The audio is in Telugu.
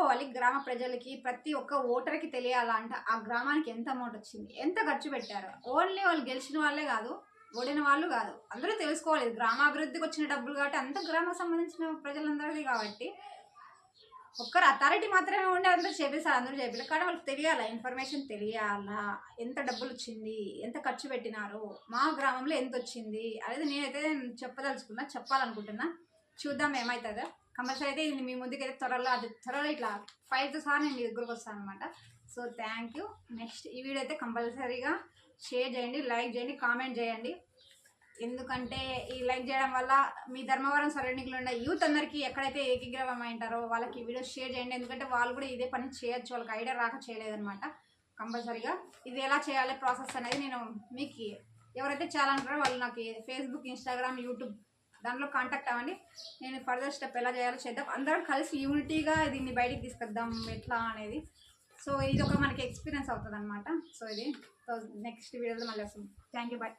చెప్పుకోవాలి గ్రామ ప్రజలకి ప్రతి ఒక్క ఓటర్కి తెలియాలంట ఆ గ్రామానికి ఎంత అమౌంట్ వచ్చింది? ఎంత ఖర్చు పెట్టారు? ఓన్లీ వాళ్ళు గెలిచిన వాళ్ళే కాదు ఓడిన వాళ్ళు కాదు. అందరూ తెలుసుకోవాలి. గ్రామాభివృద్ధికి వచ్చిన డబ్బులు కాబట్టి అంత గ్రామం సంబంధించిన ప్రజలందరిది కాబట్టి. ఒక్కరు అథారిటీ మాత్రమే ఉండి అందరూ చేపిస్తారు. అందరూ చేపిస్తారు కానీ వాళ్ళకి తెలియాలా? ఇన్ఫర్మేషన్ తెలియాలా? ఎంత డబ్బులు వచ్చింది? ఎంత ఖర్చు పెట్టినారు? మా గ్రామంలో ఎంత వచ్చింది? అనేది నేనైతే చెప్పదలుచుకున్నా చెప్పాలనుకుంటున్నా. చూద్దాం ఏమవుతుందో కంపల్సరీ అయితే ఇది మీ ముందుకైతే త్వరలో అది త్వరలో ఇట్లా ఫైవ్తో సహా నేను మీ దగ్గరకు వస్తాను అనమాట సో థ్యాంక్ యూ నెక్స్ట్ ఈ వీడియో అయితే కంపల్సరీగా షేర్ చేయండి లైక్ చేయండి కామెంట్ చేయండి. ఎందుకంటే ఈ లైక్ చేయడం వల్ల మీ ధర్మవరం సరౌండింగ్లో ఉన్న యూత్ అందరికీ ఎక్కడైతే ఏకీగ్రవం అయింటారో వాళ్ళకి ఈ వీడియో షేర్ చేయండి. ఎందుకంటే వాళ్ళు కూడా ఇదే పని చేయొచ్చు వాళ్ళకి ఐడియా రాక చేయలేదనమాట కంపల్సరీగా ఇది ఎలా చేయాలి ప్రాసెస్ అనేది నేను మీకు ఎవరైతే చేయాలంటారో వాళ్ళు నాకు ఫేస్బుక్ ఇన్స్టాగ్రామ్ యూట్యూబ్ దాంట్లో కాంటాక్ట్ అవ్వండి. నేను ఫర్దర్ స్టెప్ ఎలా చేయాలో చేద్దాం. అందరం కలిసి యూనిటీగా దీన్ని బయటికి తీసుకొద్దాం ఎట్లా అనేది. సో ఇది ఒక మనకి ఎక్స్పీరియన్స్ అవుతుంది అనమాట సో ఇది నెక్స్ట్ వీడియోలో మళ్ళీ వస్తుంది థ్యాంక్ యూ బాయ్